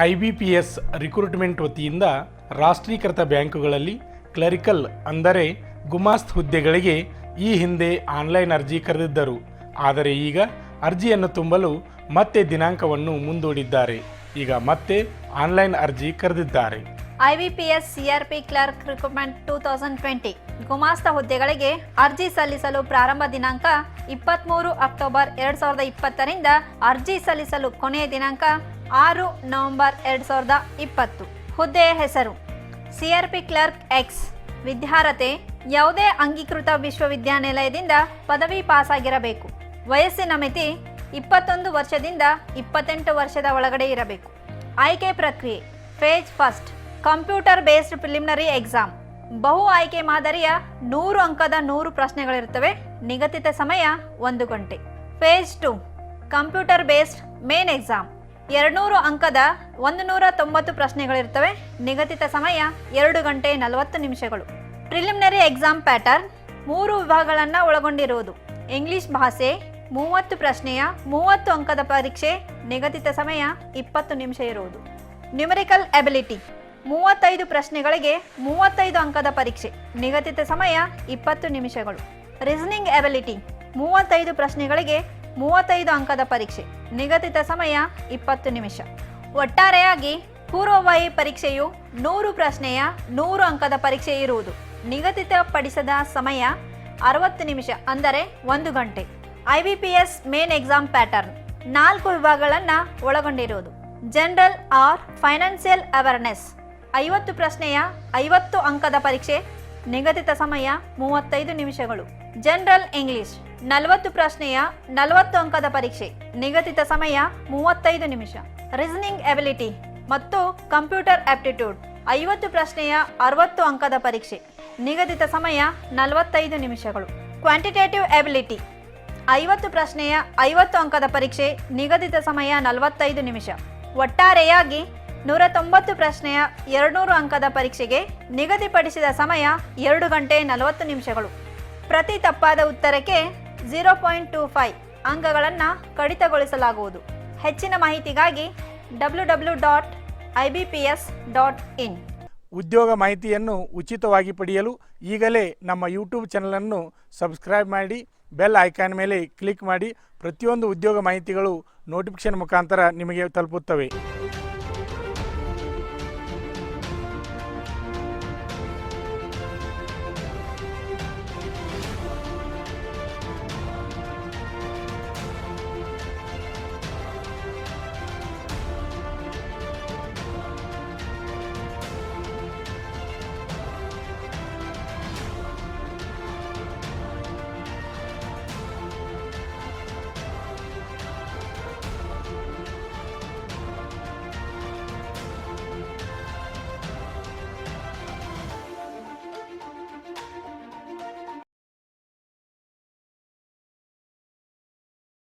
I B P S recruitment ವತಿಯಿಂದ ರಾಷ್ಟ್ರೀಕೃತ ಬ್ಯಾಂಕುಗಳಲ್ಲಿ ಕ್ಲರಿಕಲ್ ಅಂದರೆ ಗುಮಾಸ್ತ್ ಹುದ್ದೆಗಳಿಗೆ ಈ ಹಿಂದೆ ಆನ್ಲೈನ್ ಅರ್ಜಿ ಕರೆದಿದ್ದರು. ಆದರೆ ಈಗ ಅರ್ಜಿಯನ್ನು ತುಂಬಲು ಮತ್ತೆ ದಿನಾಂಕವನ್ನು ಮುಂದೂಡಿದ್ದಾರೆ. ಈಗ ಮತ್ತೆ ಆನ್ಲೈನ್ ಅರ್ಜಿ ಕರೆದಿದ್ದಾರೆ. IVPS CRP clerk recruitment two thousand twenty ಗುಮಾಸ್ತ ಹುದ್ದೆಗಳಿಗೆ ಅರ್ಜಿ ಸಲ್ಲಿಸಲು ಪ್ರಾರಂಭ ದಿನಾಂಕ ಇಪ್ಪತ್ತ್ಮೂರು ಅಕ್ಟೋಬರ್ ಎರಡು ಸಾವಿರದ ಇಪ್ಪತ್ತರಿಂದ ಅರ್ಜಿ ಸಲ್ಲಿಸಲು ಕೊನೆಯ ದಿನಾಂಕ ಆರು ನವೆಂಬರ್ ಎರಡು ಸಾವಿರದ ಇಪ್ಪತ್ತು. ಹುದ್ದೆಯ ಹೆಸರು ಸಿಆರ್ಪಿ ಕ್ಲರ್ಕ್ ಎಕ್ಸ್. ವಿದ್ಯಾರ್ಹತೆ ಯಾವುದೇ ಅಂಗೀಕೃತ ವಿಶ್ವವಿದ್ಯಾನಿಲಯದಿಂದ ಪದವಿ ಪಾಸಾಗಿರಬೇಕು. ವಯಸ್ಸಿನ ಮಿತಿ, ಇಪ್ಪತ್ತೊಂದು ವರ್ಷದಿಂದ ಇಪ್ಪತ್ತೆಂಟು ವರ್ಷದ ಒಳಗಡೆ ಇರಬೇಕು. ಆಯ್ಕೆ ಪ್ರಕ್ರಿಯೆ phase first, computer based preliminary exam. ಬಹು ಆಯ್ಕೆ ಮಾದರಿಯ ನೂರು ಅಂಕದ ನೂರು ಪ್ರಶ್ನೆಗಳಿರುತ್ತವೆ, ನಿಗದಿತ ಸಮಯ ಒಂದು ಗಂಟೆ. Phase two, computer based main exam. ಎರಡುನೂರು ಅಂಕದ ಒಂದು ನೂರ ತೊಂಬತ್ತು ಪ್ರಶ್ನೆಗಳಿರ್ತವೆ. ನಿಗದಿತ ಸಮಯ ಎರಡು ಗಂಟೆ ನಲವತ್ತು ನಿಮಿಷಗಳು. ಪ್ರಿಲಿಮಿನರಿ ಎಕ್ಸಾಮ್ ಪ್ಯಾಟರ್ನ್ ಮೂರು ವಿಭಾಗಗಳನ್ನು ಒಳಗೊಂಡಿರುವುದು. ಇಂಗ್ಲಿಷ್ ಭಾಷೆ ಮೂವತ್ತು ಪ್ರಶ್ನೆಯ ಮೂವತ್ತು ಅಂಕದ ಪರೀಕ್ಷೆ ನಿಗದಿತ ಸಮಯ ಇಪ್ಪತ್ತು ನಿಮಿಷ ಇರುವುದು. ನ್ಯೂಮರಿಕಲ್ ಎಬಿಲಿಟಿ ಮೂವತ್ತೈದು ಪ್ರಶ್ನೆಗಳಿಗೆ ಮೂವತ್ತೈದು ಅಂಕದ ಪರೀಕ್ಷೆ ನಿಗದಿತ ಸಮಯ ಇಪ್ಪತ್ತು ನಿಮಿಷಗಳು. ರೀಸನಿಂಗ್ ಎಬಿಲಿಟಿ ಮೂವತ್ತೈದು ಪ್ರಶ್ನೆಗಳಿಗೆ ಮೂವತ್ತೈದು ಅಂಕದ ಪರೀಕ್ಷೆ. ನಿಗದಿತ ಸಮಯ ಇಪ್ಪತ್ತು ನಿಮಿಷ. ಒಟ್ಟಾರೆಯಾಗಿ ಪೂರ್ವಭಾವಿ ಪರೀಕ್ಷೆಯು ನೂರು ಪ್ರಶ್ನೆಯ ನೂರು ಅಂಕದ ಪರೀಕ್ಷೆ ಇರುವುದು. ನಿಗದಿತಪಡಿಸದ ಸಮಯ ಅರವತ್ತು ನಿಮಿಷ, ಅಂದರೆ ಒಂದು ಗಂಟೆ. I B P S main exam pattern. ನಾಲ್ಕು ವಿಭಾಗಗಳನ್ನು ಒಳಗೊಂಡಿರುವುದು. General or financial awareness. ಐವತ್ತು ಪ್ರಶ್ನೆಯ ಐವತ್ತು ಅಂಕದ ಪರೀಕ್ಷೆ. ನಿಗದಿತ ಸಮಯ ಮೂವತ್ತೈದು ನಿಮಿಷಗಳು. ಜನರಲ್ ಇಂಗ್ಲಿಷ್ ನಲವತ್ತು ಪ್ರಶ್ನೆಯ ನಲವತ್ತು ಅಂಕದ ಪರೀಕ್ಷೆ. ನಿಗದಿತ ಸಮಯ ಮೂವತ್ತೈದು ನಿಮಿಷ. ರೀಸನಿಂಗ್ ಎಬಿಲಿಟಿ ಮತ್ತು ಕಂಪ್ಯೂಟರ್ ಆಪ್ಟಿಟ್ಯೂಡ್ ಐವತ್ತು ಪ್ರಶ್ನೆಯ ಅರವತ್ತು ಅಂಕದ ಪರೀಕ್ಷೆ. ನಿಗದಿತ ಸಮಯ ನಲವತ್ತೈದು ನಿಮಿಷಗಳು. ಕ್ವಾಂಟಿಟೇಟಿವ್ ಎಬಿಲಿಟಿ ಐವತ್ತು ಪ್ರಶ್ನೆಯ ಐವತ್ತು ಅಂಕದ ಪರೀಕ್ಷೆ. ನಿಗದಿತ ಸಮಯ ನಲವತ್ತೈದು ನಿಮಿಷ. ಒಟ್ಟಾರೆಯಾಗಿ ನೂರ ತೊಂಬತ್ತು ಪ್ರಶ್ನೆಯ ಎರಡುನೂರು ಅಂಕದ ಪರೀಕ್ಷೆಗೆ ನಿಗದಿಪಡಿಸಿದ ಸಮಯ ಎರಡು ಗಂಟೆ ನಲವತ್ತು ನಿಮಿಷಗಳು. ಪ್ರತಿ ತಪ್ಪಾದ ಉತ್ತರಕ್ಕೆ ಜೀರೋ ಪಾಯಿಂಟ್ ಟೂ ಫೈವ್ ಅಂಕಗಳನ್ನು ಕಡಿತಗೊಳಿಸಲಾಗುವುದು. ಹೆಚ್ಚಿನ ಮಾಹಿತಿಗಾಗಿ W W dot I B P S dot in. ಉದ್ಯೋಗ ಮಾಹಿತಿಯನ್ನು ಉಚಿತವಾಗಿ ಪಡೆಯಲು ಈಗಲೇ ನಮ್ಮ ಯೂಟ್ಯೂಬ್ ಚಾನಲನ್ನು ಸಬ್ಸ್ಕ್ರೈಬ್ ಮಾಡಿ, ಬೆಲ್ ಐಕಾನ್ ಮೇಲೆ ಕ್ಲಿಕ್ ಮಾಡಿ, ಪ್ರತಿಯೊಂದು ಉದ್ಯೋಗ ಮಾಹಿತಿಗಳು ನೋಟಿಫಿಕೇಶನ್ ಮುಖಾಂತರ ನಿಮಗೆ ತಲುಪುತ್ತವೆ.